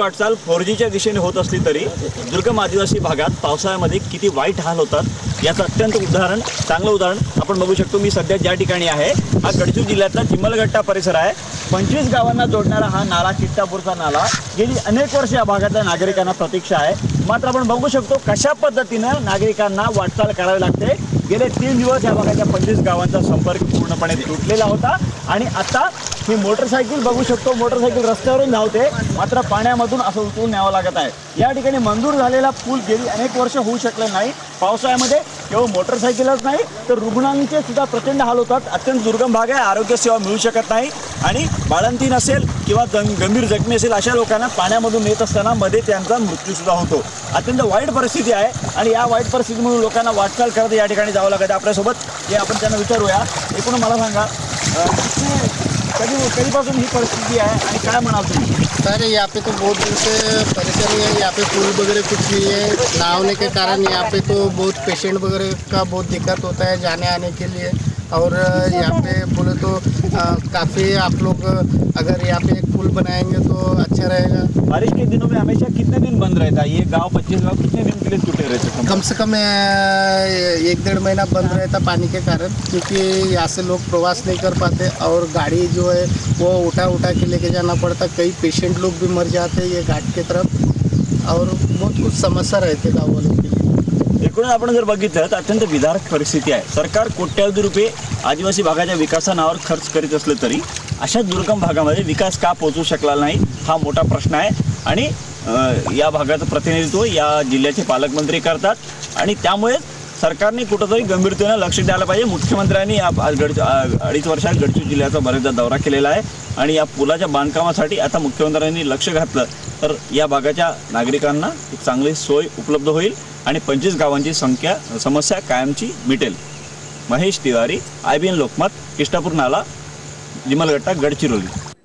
वाटचाल फोर जीच्या दिशेने होत असली तरी दुर्गम आदिवासी भागात पावसाळ्यामध्ये किती वाईट हाल होतात याचं अत्यंत उदाहरण चांगलं उदाहरण आपण बघू शकतो. मी सध्या ज्या ठिकाणी आहे हा गडचिरोली जिल्ह्यातला चिमलगट्टा परिसर आहे. पंचवीस गावांना जोडणारा हा नाला किट्टापूरचा नाला गेली अनेक वर्ष या भागातल्या नागरिकांना प्रतीक्षा आहे. मात्र आपण बघू शकतो कशा पद्धतीनं नागरिकांना वाटचाल करावी लागते. गेले तीन दिवस या भागाच्या पंचवीस गावांचा संपर्क पूर्णपणे तुटलेला होता. आणि आता ही मोटरसायकल बघू शकतो. मोटरसायकल रस्त्यावरून धावते. मात्र पाण्यामधून असं उचलून न्यावं लागत आहे. या ठिकाणी मंजूर झालेला पूल गेली अनेक वर्ष होऊ शकले नाही. पावसाळ्यामध्ये केवळ मोटरसायकलच नाही तर रुग्णांचे सुद्धा प्रचंड हाल होतात. अत्यंत दुर्गम भाग आहे. आरोग्य सेवा मिळू शकत नाही. आणि बाळंतीन असेल किंवा गंभीर जखमी असेल अशा लोकांना पाण्यामधून येत असताना मध्ये त्यांचा मृत्यूसुद्धा होतो. अत्यंत वाईट परिस्थिती आहे. आणि या वाईट परिस्थितीमधून लोकांना वाटचाल करत या ठिकाणी जावं लागत आहे. आपल्यासोबत हे आपण त्यांना विचारूया. एकूण मला सांगा कधी कधीपासून ही परिस्थिती आहे आणि काय म्हणाल तुम्ही? सर यहाँ पे तो बहुत दिन से परेशानी है यहाँ पे पुल वगैरह कुछ नहीं है ना होने के कारण यहाँ पे तो बहुत पेशेंट वगैरह का बहुत दिक्कत होता है जाने आने के लिए. और यहाँ पे बोले तो काफ़ी आप लोग अगर यहाँ पे एक पुल बनाएंगे तो अच्छा रहेगा. बारिश के दिनों में हमेशा कितने दिन बंद रहता है? ये गांव पच्चीस गांव कितने दिन के लिए टूटे रहते हैं कम से कम एक डेढ़ महीना बंद रहता पानी के कारण क्योंकि यहाँ से लोग प्रवास नहीं कर पाते और गाड़ी जो है वो उठा उठा के लेके जाना पड़ता। कई पेशेंट लोग भी मर जाते हैं ये घाट के तरफ और बहुत कुछ समस्या रहते गाँव वालों के लिए। एकूणच आपण जर बघितलं तर अत्यंत विदारक परिस्थिती आहे. सरकार कोट्यावधी रुपये आदिवासी भागाच्या विकासानावर खर्च करीत असले तरी अशा दुर्गम भागामध्ये विकास का पोहोचू शकला नाही हा मोठा प्रश्न आहे. आणि या भागाचं प्रतिनिधित्व या जिल्ह्याचे पालकमंत्री करतात. आणि त्यामुळे सरकारने कुठंतरी गंभीरतेनं लक्ष द्यायला पाहिजे. मुख्यमंत्र्यांनी या आज गड अडीच वर्षात गडचिरोली जिल्ह्याचा बरेचदा दौरा केलेला आहे. आणि या पुलाच्या बांधकामासाठी आता मुख्यमंत्र्यांनी लक्ष घातलं. तर या भागाच्या नागरिकांना एक चांगली सोय उपलब्ध होईल आणि पंचवीस गावांची संख्या समस्या कायमची मिटेल. Mahesh Tiwari I B N Lokmat Ishtapur Nala Jimalgatta Gadchiroli.